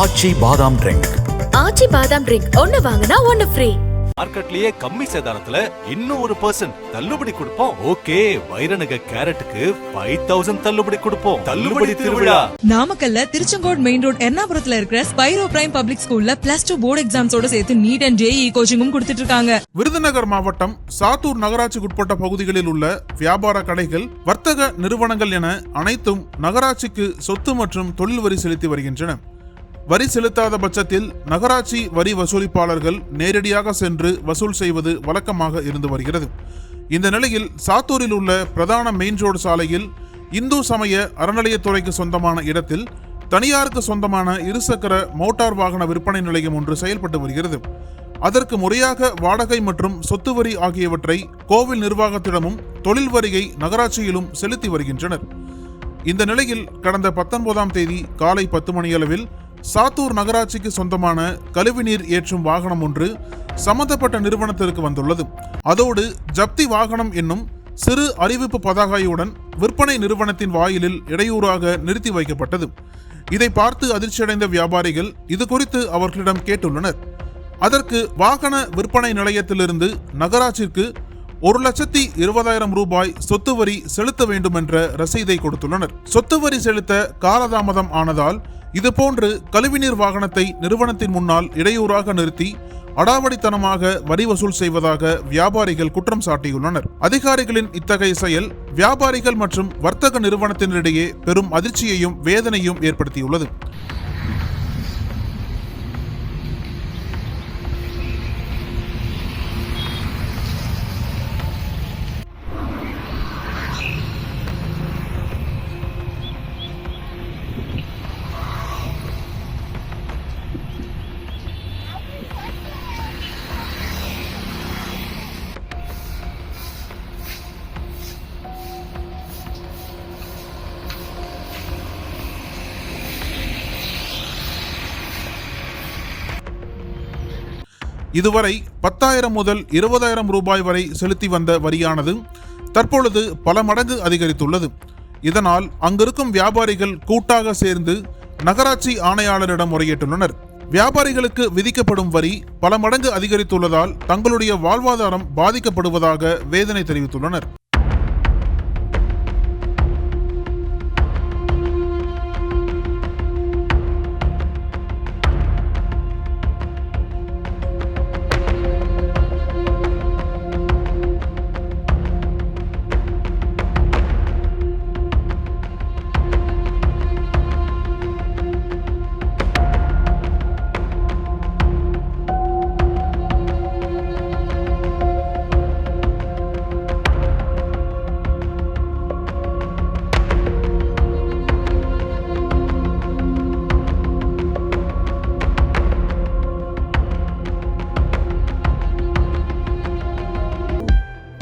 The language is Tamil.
ஆச்சி பாதாம் ட்ரிங்க் ஆச்சி பாதாம் ட்ரிங்க் ஒன்னு வாங்கினா ஒன்னு ஃப்ரீ மார்க்கெட்லயே கம்மி சேதாரத்துல இன்னும் ஒரு பர்சன்ட் தள்ளுபடி கொடுப்போம். ஓகே வைரநக கேரட்டுக்கு ஃபைவ் தௌசண்ட் தள்ளுபடி கொடுப்போம். தள்ளுபடி திருவிழா. நாமக்கல்ல திருச்செங்கோடு மெயின் ரோட் எர்ணாபுரத்துல இருக்கிற ஸ்பைரோ பிரைம் பப்ளிக் ஸ்கூல்ல பிளஸ் டூ போர்டு எக்ஸாம்ஸோட சேர்த்து நீட் அண்ட் ஜேஇ கோச்சிங்கும் கொடுத்துட்டு இருக்காங்க. விருதுநகர் மாவட்டம் சாத்தூர் நகராட்சிக்குட்பட்ட பகுதிகளில் உள்ள வியாபார கடைகள் வர்த்தக நிறுவனங்கள் என அனைத்தும் நகராட்சிக்கு சொத்து மற்றும் தொழில் வரி செலுத்தி வருகின்றன. வரி செலுத்தாத பட்சத்தில் நகராட்சி வரி வசூலிப்பாளர்கள் நேரடியாக சென்று வசூல் செய்வது வழக்கமாக இருந்து வருகிறது. இந்த நிலையில் சாத்தூரில் உள்ள பிரதான மெயின் ரோடு சாலையில் இந்து சமய அறநிலையத்துறைக்கு சொந்தமான இடத்தில் தனியாருக்கு சொந்தமான இருசக்கர மோட்டார் வாகன விற்பனை நிலையம் ஒன்று செயல்பட்டு வருகிறது. அதற்கு முறையாக வாடகை மற்றும் சொத்து வரி ஆகியவற்றை கோவில் நிர்வாகத்திடமும் தொழில் வரியை நகராட்சியிலும் செலுத்தி வருகின்றனர். இந்த நிலையில் கடந்த பத்தொன்பதாம் தேதி காலை பத்து மணியளவில் சாத்தூர் நகராட்சிக்கு சொந்தமான கழிவுநீர் ஏற்றும் வாகனம் ஒன்று சம்பந்தப்பட்ட நிறுவனத்திற்கு வந்துள்ளது. அதோடு ஜப்தி வாகனம் என்னும் சிறு அறிவிப்பு பதாகையுடன் விற்பனை நிறுவனத்தின் வாயிலில் இடையூறாக நிறுத்தி வைக்கப்பட்டது. இதை பார்த்து அதிர்ச்சியடைந்த வியாபாரிகள் இது குறித்து அவர்களிடம் கேட்டுள்ளனர். அதற்கு வாகன விற்பனை நிலையத்திலிருந்து நகராட்சிற்கு ஒரு லட்சத்தி இருபதாயிரம் ரூபாய் சொத்து வரி செலுத்த வேண்டும் என்ற ரசீதை கொடுத்துள்ளனர். சொத்து வரி செலுத்த காலதாமதம் ஆனதால் இதுபோன்று கழிவுநீர் வாகனத்தை நிறுவனத்தின் முன்னால் இடையூறாக நிறுத்தி அடாவடித்தனமாக வரி வசூல் செய்வதாக வியாபாரிகள் குற்றம் சாட்டியுள்ளனர். அதிகாரிகளின் இத்தகைய செயல் வியாபாரிகள் மற்றும் வர்த்தக நிறுவனத்தினரிடையே பெரும் அதிர்ச்சியையும் வேதனையும் ஏற்படுத்தியுள்ளது. இதுவரை பத்தாயிரம் முதல் இருபதாயிரம் ரூபாய் வரை செலுத்தி வந்த வரியானது தற்பொழுது பல மடங்கு அதிகரித்துள்ளது. இதனால் அங்கிருக்கும் வியாபாரிகள் கூட்டாக சேர்ந்து நகராட்சி ஆணையாளரிடம் முறையிட்டுள்ளனர். வியாபாரிகளுக்கு விதிக்கப்படும் வரி பல மடங்கு அதிகரித்துள்ளதால் தங்களுடைய வாழ்வாதாரம் பாதிக்கப்படுவதாக வேதனை தெரிவித்துள்ளனர்.